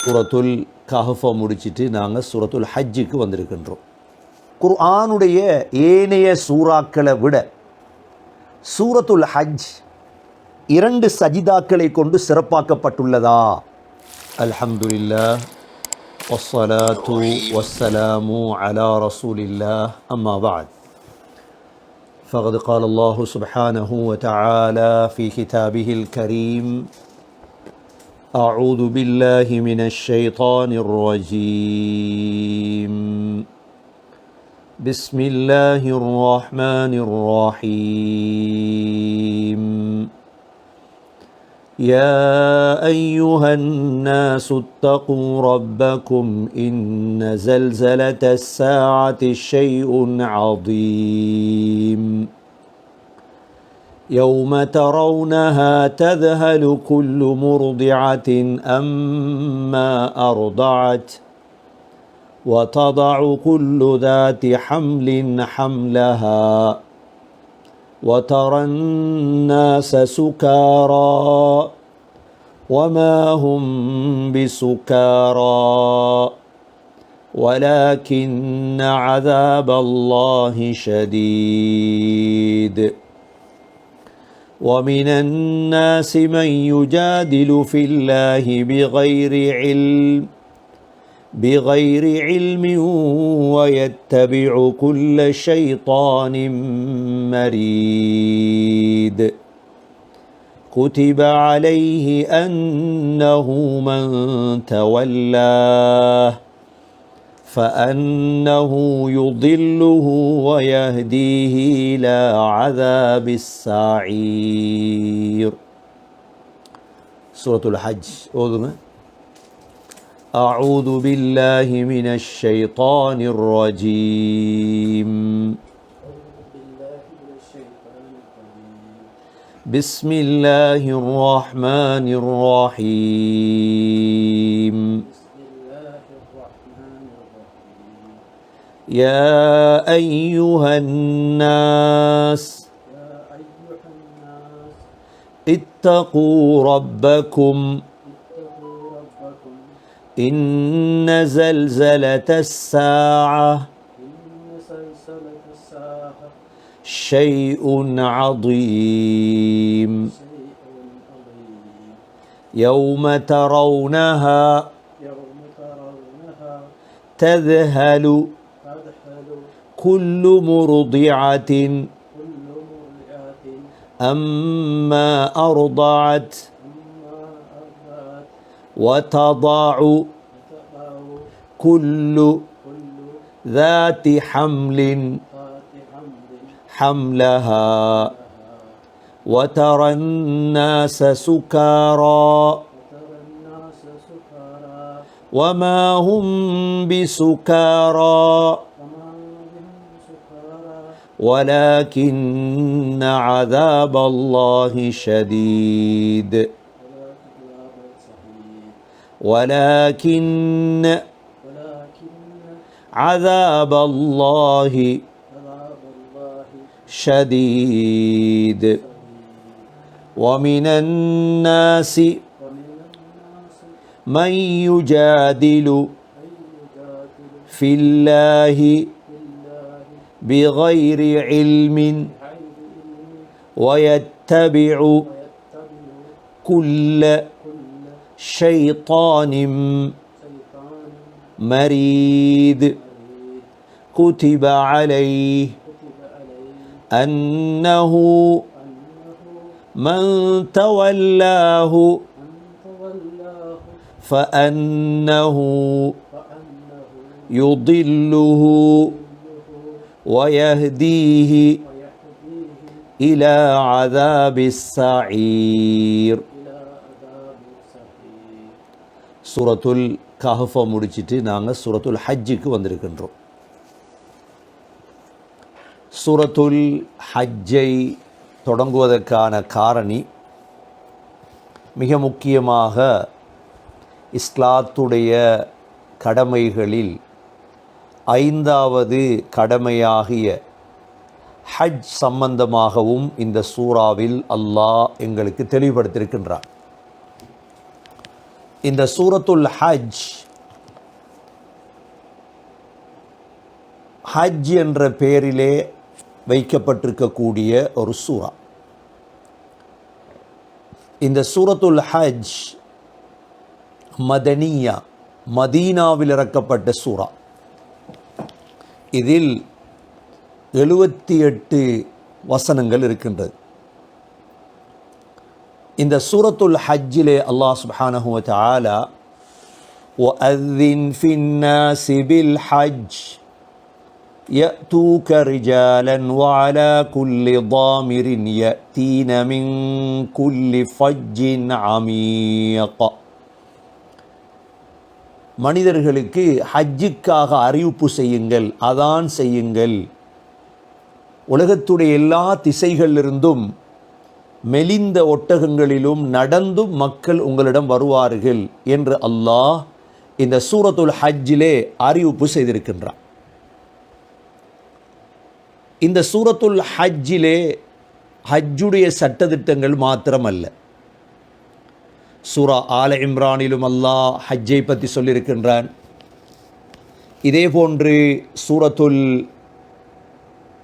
சூரத்துல் கஹஃபை முடிச்சிட்டு நாங்கள் சூரத்துல் ஹஜ்ஜுக்கு வந்திருக்கின்றோம் குர்ஆனுடைய ஏனைய சூறாக்களை விட சூரத்துல் ஹஜ் இரண்டு சஜிதாக்களை கொண்டு சிறப்பாக்கப்பட்டுள்ளதா அல்ஹம்துலில்லா والصلاة والسلام على رسول الله أما بعد فقد قال الله سبحانه وتعالى في كتابه الكريم أعوذ بالله من الشيطان الرجيم. بسم الله الرحمن الرحيم. يا أيها الناس اتقوا ربكم إن زلزلة الساعة شيء عظيم. يوم ترونها تذهل كل مرضعة أما أرضعت وتضع كل ذات حمل حملها وترى الناس سكارى وما هم بسكارى ولكن عذاب الله شديد ومن الناس من يجادل في الله بغير علم بغير علم ويتبع كل شيطان مريد. كتب عليه أنه من تولاه. فأنه يضله ويهديه إلى عذاب السعير. سورة الحج اوذنا أعوذ بالله من الشيطان الرجيم. بسم الله الرحمن الرحيم. يا أيها الناس اتقوا ربكم. إن زلزلة الساعة شيء عظيم. يوم ترونها تذهل كل مرضعة. أما أرضعت وتضع كل ذات حمل حملها. وترى الناس سكارى. وما هم بسكارى. ولكن عذاب الله شديد. ولكن عذاب الله شديد. ومن الناس من يجادل في الله بغير علم ويتبع كل شيطان مريد. كتب عليه أنه من تولاه فأنه يضله. ويهديه إلى عذاب السعير சூரத்துல் கஹஃபை முடிச்சிட்டு நாங்கள் சூரத்துல் ஹஜ்ஜுக்கு வந்திருக்கின்றோம் சூரத்துல் ஹஜ்ஜை தொடங்குவதற்கான காரணி மிக முக்கியமாக இஸ்லாத்துடைய கடமைகளில் ஐந்தாவது கடமையாகிய ஹஜ் சம்பந்தமாகவும் இந்த சூறாவில் அல்லாஹ் எங்களுக்கு தெளிவுபடுத்தியிருக்கின்றார் இந்த சூரத்துல் ஹஜ் ஹஜ் என்ற பெயரிலே வைக்கப்பட்டிருக்கக்கூடிய ஒரு சூறா. இந்த சூரத்துல் ஹஜ் மதனியா மதீனாவில் இறக்கப்பட்ட சூறா. இதில் எழுபத்தி எட்டு வசனங்கள் இருக்கின்றது இந்த சூரத்துல் ஹஜ்ஜிலே அல்லாஹ் சுப்ஹானஹு வ தஆலா وأذن في الناس بالحج يأتوك رجالا وعلى كل ضامر يأتين من كل فج عميق மனிதர்களுக்கு ஹஜ்ஜுக்காக அறிவிப்பு செய்யுங்கள் அதான் செய்யுங்கள். உலகத்துடைய எல்லா திசைகளிலிருந்தும் மெலிந்த ஒட்டகங்களிலும் நடந்தும் மக்கள் உங்களிடம் வருவார்கள் என்று அல்லாஹ் இந்த சூரத்துல் ஹஜ்ஜிலே அறிவிப்பு செய்திருக்கின்றான். இந்த சூரத்துல் ஹஜ்ஜிலே ஹஜ்ஜுடைய சட்டதிட்டங்கள் மாத்திரமல்ல. சூரா ஆல இம்ரானிலும் அல்லாஹ் ஹஜ்ஜை பற்றி சொல்லியிருக்கின்றான் இதே போன்று சூரத்துல்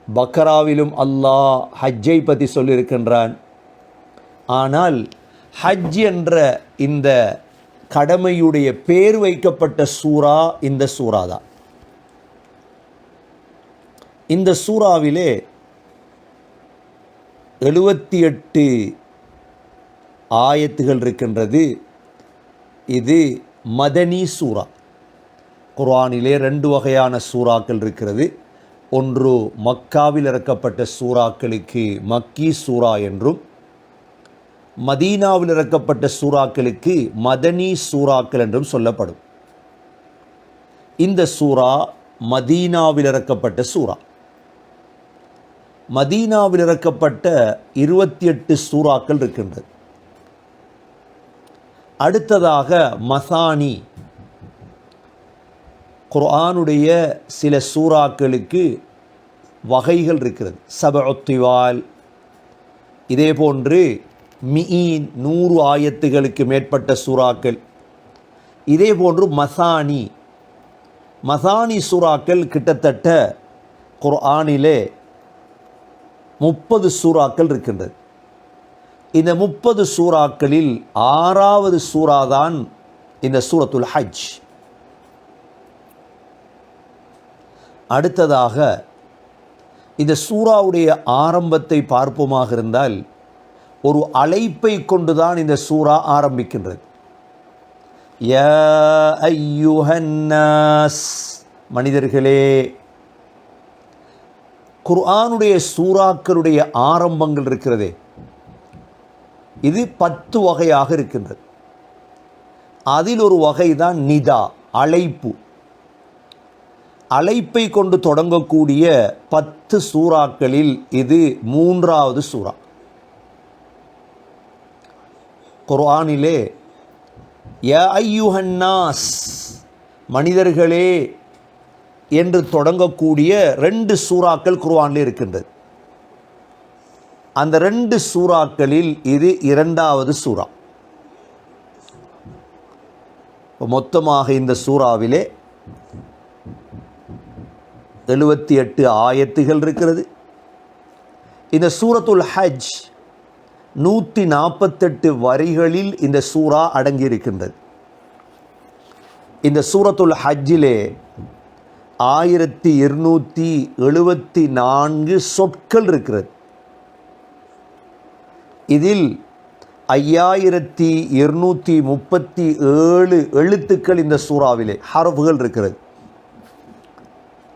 பக்கராவிலும் அல்லாஹ் ஹஜ்ஜை பற்றி சொல்லியிருக்கின்றான் ஆனால் ஹஜ் என்ற இந்த கடமையுடைய பேர் வைக்கப்பட்ட சூறா இந்த சூறா தான். இந்த சூறாவிலே எழுபத்தி எட்டு ஆயத்துகள் இருக்கின்றது. இது மதனி சூறா குர்ஆனிலே ரெண்டு வகையான சூறாக்கள் இருக்கிறது. ஒன்று மக்காவில் இறக்கப்பட்ட சூறாக்களுக்கு மக்கி சூறா என்றும் மதீனாவில் இறக்கப்பட்ட சூறாக்களுக்கு மதனி சூறாக்கள் என்றும் சொல்லப்படும். இந்த சூறா மதீனாவில் இறக்கப்பட்ட சூறா. மதீனாவில் இறக்கப்பட்ட இருபத்தி எட்டு சூறாக்கள் இருக்கின்றது. அடுத்ததாக மசானி. குர்ஆனுடைய சில சூறாக்களுக்கு வகைகள் இருக்கிறது. சபத்திவால் இதே போன்று மியின் நூறு ஆயத்துகளுக்கு மேற்பட்ட சூறாக்கள். இதே போன்று மசானி. மசானி சூறாக்கள் கிட்டத்தட்ட குர்ஆனிலே முப்பது சூறாக்கள் இருக்கின்றது. இந்த முப்பது சூறாக்களில் ஆறாவது சூறாதான் இந்த சூரத்துல் ஹஜ். அடுத்ததாக இந்த சூறாவுடைய ஆரம்பத்தை பார்ப்போமாக இருந்தால் ஒரு அழைப்பை கொண்டுதான் இந்த சூறா ஆரம்பிக்கின்றது. யா ஐயுஹன்னாஸ் மனிதர்களே குர்ஆனுடைய சூறாக்களுடைய ஆரம்பங்கள் இருக்கிறதே. இது பத்து வகையாக இருக்கின்றது. அதில் ஒரு வகை தான் நிதா அழைப்பு. அழைப்பை கொண்டு தொடங்கக்கூடிய பத்து சூறாக்களில் இது மூன்றாவது சூறா. குர்ஆனிலே ய ஐயுஹன்னாஸ் மனிதர்களே என்று தொடங்கக்கூடிய ரெண்டு சூறாக்கள் குர்ஆனில் இருக்கின்றது. அந்த ரெண்டு சூறாக்களில் இது இரண்டாவது சூறா. மொத்தமாக இந்த சூறாவிலே எழுபத்தி எட்டு ஆயத்துகள் இருக்கிறது. இந்த சூரத்துல் ஹஜ் நூற்றி நாற்பத்தெட்டு வரிகளில் இந்த சூறா அடங்கியிருக்கின்றது. இந்த சூரத்துல் ஹஜ்ஜிலே ஆயிரத்தி இருநூற்றி எழுபத்தி நான்கு சொற்கள் இருக்கிறது. இதில் ஐயாயிரத்தி இருநூற்றி முப்பத்தி ஏழு எழுத்துக்கள் இந்த சூறாவிலே ஹரஃபுகள் இருக்கிறது.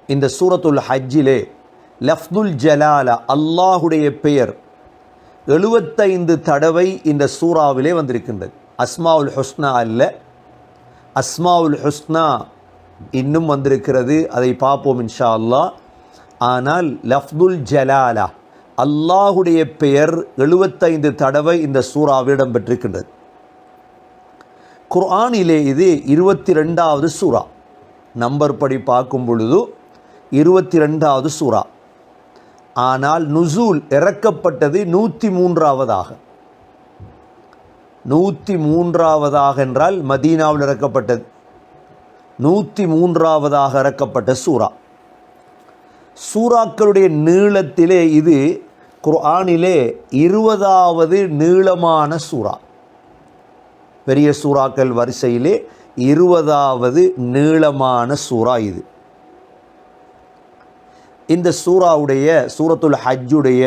இந்த சூரத்துல் ஹஜ்ஜிலே லஃப்துல் ஜலாலா அல்லாஹுடைய பெயர் எழுபத்தைந்து தடவை இந்த சூறாவிலே வந்திருக்கின்றது. அஸ்மாவுல் ஹுஸ்னா அல்ல. அஸ்மாவுல் ஹுஸ்னா இன்னும் வந்திருக்கிறது. அதை பார்ப்போம் இன்ஷா அல்லாஹ். ஆனால் லஃப்துல் ஜலாலா அல்லாஹுடைய பெயர் எழுபத்தைந்து தடவை இந்த சூறாவில் இடம்பெற்றிருக்கின்றது. குர்ஆனிலே இது இருபத்தி ரெண்டாவது சூறா. நம்பர் படி பார்க்கும் பொழுது இருபத்தி ரெண்டாவது சூறா. ஆனால் நுசூல் இறக்கப்பட்டது நூற்றி மூன்றாவதாக நூற்றி மூன்றாவதாக என்றால் மதீனாவில் இறக்கப்பட்டது. நூற்றி மூன்றாவதாக இறக்கப்பட்ட சூறா. சூறாக்களுடைய நீளத்திலே இது குர்ஆனிலே இருபதாவது நீளமான சூறா. பெரிய சூறாக்கள் வரிசையிலே இருபதாவது நீளமான சூறா இது. இந்த சூறாவுடைய சூரத்துல் ஹஜ்ஜுடைய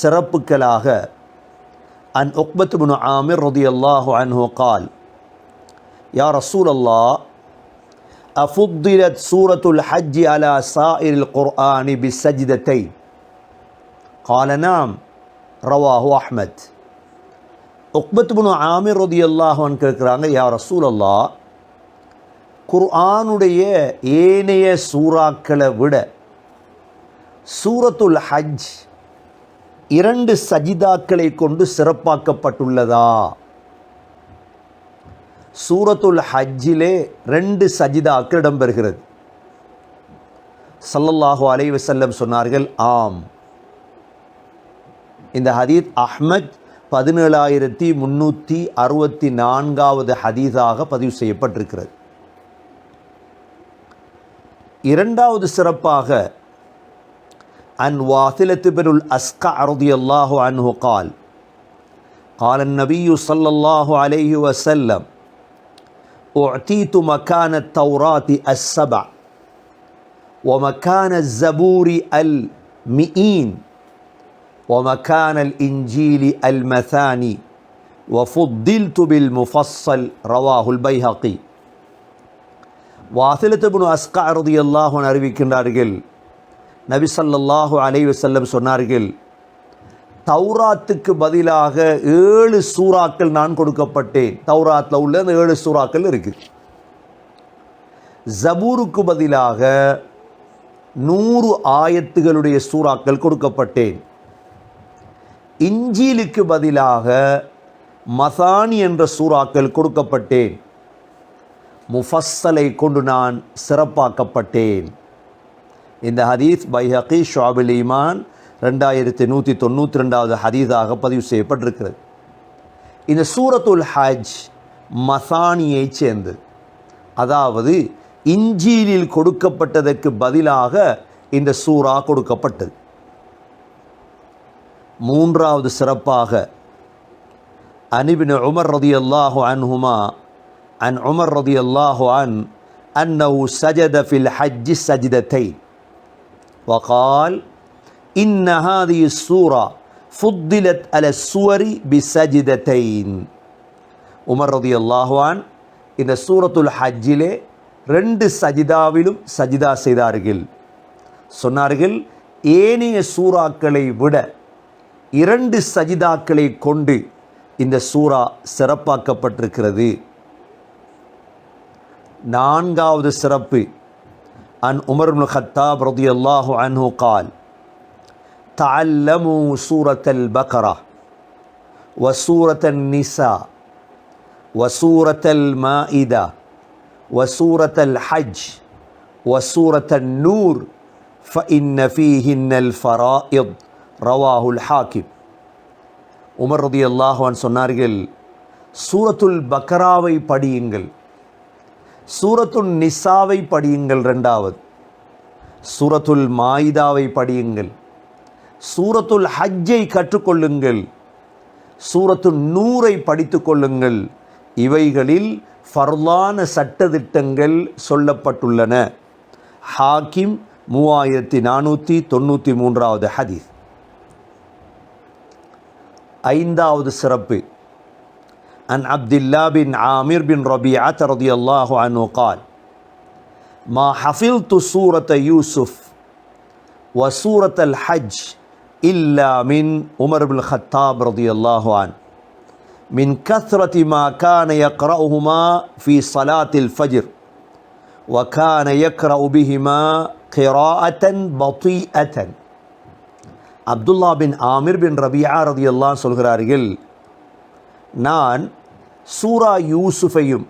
சிறப்புக்களாக அன் ஒக்பத் பின் ஆமிர் ரதி அல்லாஹு அன்ஹோ கால் யா ரசூல் அல்லா அஃபுத்திரத் சூரத்துல் ஹஜ்ஜி அலா சாஇல் குர்ஆனி பி சஜிதத்தை قال نعم رواه أحمد உக்பத் பின் ஆமிர் ரதி அல்லாஹான் கேட்குறாங்க யா ரசூல் அல்லா குர்ஆனுடைய ஏனைய சூறாக்களை விட சூரத்துல் ஹஜ் இரண்டு சஜிதாக்களை கொண்டு சிறப்பாக்கப்பட்டுள்ளதா சூரத்துல் ஹஜ்ஜிலே ரெண்டு சஜிதாக்கள் இடம்பெறுகிறது சல்லல்லாஹு அலைஹி வஸல்லம் சொன்னார்கள் ஆம் இந்த ஹதீத் அஹ்மத் பதினேழாயிரத்தி முன்னூற்றி அறுபத்தி நான்காவது ஹதீஸாக பதிவு செய்யப்பட்டிருக்கிறது இரண்டாவது சிறப்பாக அன் வாசிலத்து பெருல் அஸ்கா அருதி அல்லாஹு அன்ஹு கால் قال النبي صلى الله عليه وسلم أعطيت مكان التوراة السبع ومكان الزبور المئين ومكان الإنجيل المثاني وفضلت بالمفصل رواه البيهقي வாசிலத்து பின் அஸ்கா ரதி அல்லாஹன் அறிவிக்கின்றார்கள் நபி ஸல்லல்லாஹு அலைஹி வஸல்லம் சொன்னார்கள் தௌராத்துக்கு பதிலாக ஏழு சூறாக்கள் நான் கொடுக்கப்பட்டேன் தௌராத்தில் உள்ள அந்த ஏழு சூறாக்கள் இருக்குது ஜபூருக்கு பதிலாக நூறு ஆயத்துகளுடைய சூறாக்கள் கொடுக்கப்பட்டேன் இஞ்சிலுக்கு பதிலாக மசானி என்ற சூறாக்கள் கொடுக்கப்பட்டேன். முஃபஸ்ஸலை கொண்டு நான் சிறப்பாக்கப்பட்டேன். இந்த ஹதீஸ் பைஹகி ஷாபில் ஈமான் ரெண்டாயிரத்தி நூற்றி தொண்ணூற்றி ரெண்டாவது ஹதீஸாக பதிவு செய்யப்பட்டிருக்கிறது. இந்த சூரத்துல் ஹஜ் மசானியைச் சேர்ந்து அதாவது இஞ்சீலில் கொடுக்கப்பட்டதற்கு பதிலாக இந்த சூறா கொடுக்கப்பட்டது. மூன்றாவது சிறப்பாக அனிபின் உமர் ரதி அல்லாஹு அன்ஹுமா அன் உமர் ரதி அல்லாஹு அன் அன்னஹு சஜத ஃபில் ஹஜ்ஜி சஜிதத்தை وقال إن هذه السورة فضلت على السور بسجدتين உமர் ரதி அல்லாஹுவான் இந்த சூரத்துல் ஹஜ்ஜிலே ரெண்டு சஜிதாவிலும் சஜிதா செய்தார்கள் சொன்னார்கள் ஏனைய சூறாக்களை விட இரண்டு சஜிதாக்களை கொண்டு இந்த சூரா சிறப்பாக்கப்பட்டிருக்கிறது நான்காவது சிறப்பு அன் உமர் இப்னு கத்தாப் ரதியல்லாஹு அன்ஹு கால் تعلموا سورة البقرة وسورة النساء وسورة المائدة وسورة الحج وسورة النور فإن فيهن الفرائض ரவாஹுல் ஹாக்கிம் உமர் ரதி அல்லாஹான் சொன்னார்கள் சூரத்துல் பக்கராவை படியுங்கள். சூரத்துல் நிசாவை படியுங்கள் ரெண்டாவது சூரத்துல் மாயிதாவை படியுங்கள். சூரத்துல் ஹஜ்ஜை கற்றுக்கொள்ளுங்கள். சூரத்துல் நூரை படித்து கொள்ளுங்கள். இவைகளில் ஃபர்லான சட்டத்திட்டங்கள் சொல்லப்பட்டுள்ளன. ஹாக்கிம் மூவாயிரத்தி நானூற்றி தொண்ணூற்றி மூன்றாவது ஹதீஸ். ஐந்தாவது சிறப்பு عن عبد الله بن عامر بن ربيعة رضي الله عنه قال ما حفظت سورة يوسف وسورة الحج إلا من عمر بن الخطاب رضي الله عنه من كثرة ما كان يقرأهما في صلاة الفجر وكان يقرأ بهما قراءة بطيئة அப்துல்லா பின் ஆமிர் பின் ரபியா ரதி எல்லாம் சொல்கிறார்கள் நான் சூரா யூசுஃபையும்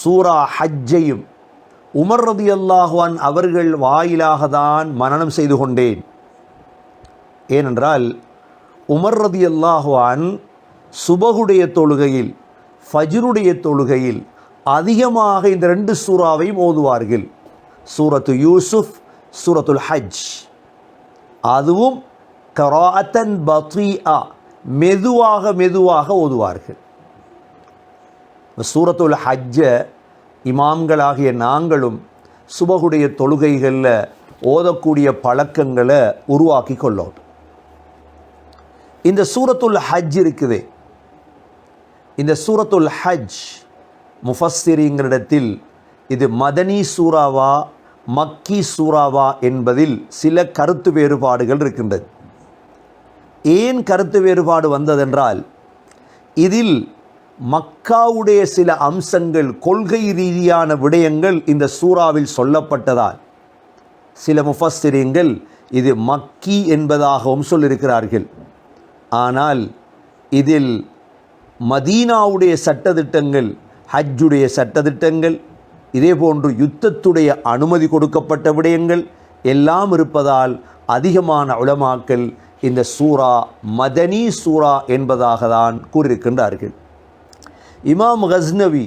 சூரா ஹஜ்ஜையும் உமர் ரதி அல்லாஹ்வான் அவர்கள் வாயிலாக தான் மனனம் செய்து கொண்டேன். ஏனென்றால் உமர் ரதி அல்லாஹ்வான் சுபகுடைய தொழுகையில் ஃபஜ்ருடைய தொழுகையில் அதிகமாக இந்த ரெண்டு சூறாவையும் ஓதுவார்கள். சூரத்து யூசுஃப் சூரத்துல் ஹஜ். அதுவும் கராத்தன் பத்ரீஆ மெதுவாக மெதுவாக ஓதுவார்கள். சூரத்துல் ஹஜ்ஜை இமாம்களாகிய நாங்களும் சுபகுடைய தொழுகைகளில் ஓதக்கூடிய பழக்கங்களை உருவாக்கி கொள்ளோம் இந்த சூரத்துல் ஹஜ் இருக்குது. இந்த சூரத்துல் ஹஜ் முஃபஸ்ஸிரிங்களிடத்தில் இது மதனி சூறாவா மக்கி சூறாவா என்பதில் சில கருத்து வேறுபாடுகள் இருக்கின்றது. ஏன் கருத்து வேறுபாடு வந்ததென்றால் இதில் மக்காவுடைய சில அம்சங்கள் கொள்கை ரீதியான விடயங்கள் இந்த சூறாவில் சொல்லப்பட்டதால் சில முஃபஸ்திரியங்கள் இது மக்கி என்பதாகவும் சொல்லியிருக்கிறார்கள். ஆனால் இதில் மதீனாவுடைய சட்டதிட்டங்கள் ஹஜ்ஜுடைய சட்டதிட்டங்கள் இதே போன்று யுத்தத்துடைய அனுமதி கொடுக்கப்பட்ட விடயங்கள் எல்லாம் இருப்பதால் அதிகமான உலமாக்கள் இந்த சூரா மதனி சூரா என்பதாக தான் கூறியிருக்கின்றார்கள். இமாம் கஸ்னவி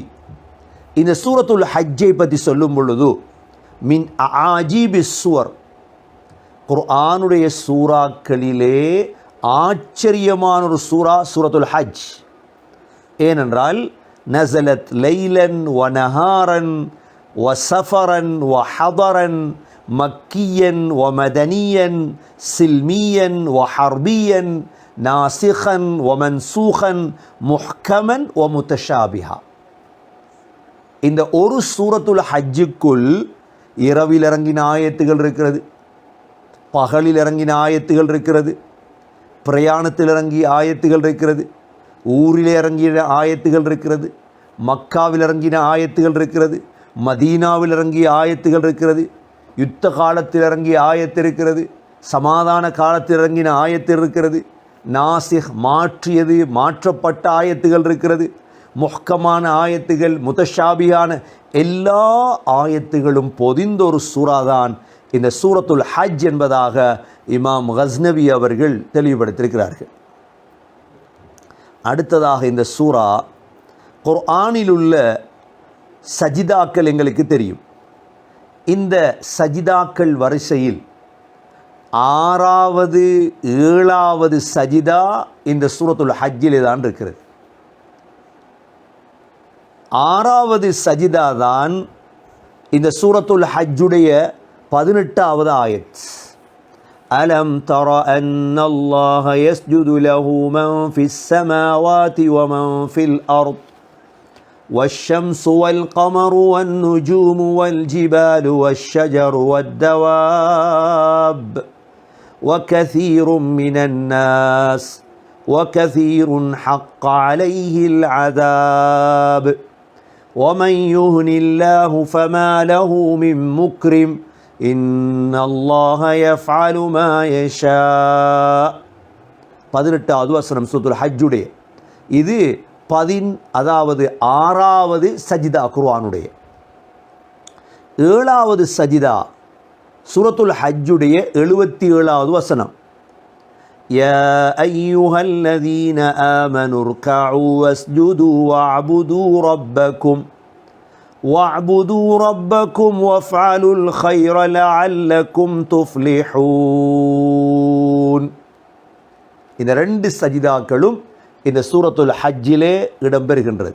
இந்த சூரத்துல் ஹஜ்ஜை பற்றி சொல்லும் பொழுது மின் ஆஜீபி சுவர். குர்ஆனுடைய சூறாக்களிலே ஆச்சரியமான ஒரு சூரா சூரத்துல் ஹஜ். ஏனென்றால் நசலத் லைலன் வ நஹாரன் வ சஃபரன் வ ஹதரன் மக்கியன் வ மதனியன் சில்மியன் வ ஹர்பியன் நாசிகன் வ மன்சூகன் முஹ்கமன் வ முத்தஷாபிஹா இந்த ஒரு சூரத்துல் ஹஜ்ஜுக்குள் இரவில் இறங்கின ஆயத்துகள் இருக்கிறது பகலில் இறங்கின ஆயத்துகள் இருக்கிறது பிரயாணத்தில் இறங்கிய ஆயத்துகள் இருக்கிறது ஊரில் இறங்கிய ஆயத்துகள் இருக்கிறது மக்காவில் இறங்கின ஆயத்துகள் இருக்கிறது மதீனாவில் இறங்கிய ஆயத்துகள் இருக்கிறது யுத்த காலத்தில் இறங்கிய ஆயத்து இருக்கிறது சமாதான காலத்தில் இறங்கின ஆயத்து இருக்கிறது நாசிக் மாற்றியது மாற்றப்பட்ட ஆயத்துகள் இருக்கிறது. முஹ்கமான ஆயத்துகள் முதஷாபியான எல்லா ஆயத்துகளும் பொதிந்த ஒரு சூறாதான் இந்த சூரத்துல் ஹஜ் என்பதாக இமாம் ஹஸ்னவி அவர்கள் தெளிவுபடுத்தியிருக்கிறார்கள். அடுத்ததாக இந்த சூரா குர்ஆனில் உள்ள சஜிதாக்கள் எங்களுக்கு தெரியும். இந்த சஜிதாக்கள் வரிசையில் ஆறாவது ஏழாவது சஜிதா இந்த சூரத்துல் ஹஜ்ஜிலே தான் இருக்கிறது. ஆறாவது சஜிதா தான் இந்த சூரத்துல் ஹஜ்ஜுடைய பதினெட்டாவது ஆயத். அலம் தர அன்னல்லாஹ யஸ்ஜுது லஹு மன் ஃபிஸ் சமாவாதி வ மன் ஃபில் அர்த். والشمس والقمر والنجوم والجبال والشجر والدواب وكثير من الناس وكثير حق عليه العذاب ومن يهن الله فما له من مكرم إن الله يفعل ما يشاء பதினெட்டாவது வசனம் சூத்துல் ஹஜ்ஜுடைய இது பதின் அதாவது ஆறாவது சஜிதா குர்ஆனுடைய ஏழாவது சஜிதா சூரத்துல் ஹஜ்ஜுடைய எழுபத்தி ஏழாவது வசனம் يا أيها الذين آمنوا اركعوا واسجدوا واعبدوا ربكم واعبدوا ربكم وافعلوا الخير لعلكم تفلحون இந்த ரெண்டு சஜிதாக்களும் இந்த சூரத்துல் ஹஜ்ஜிலே இடம்பெறுகின்றது.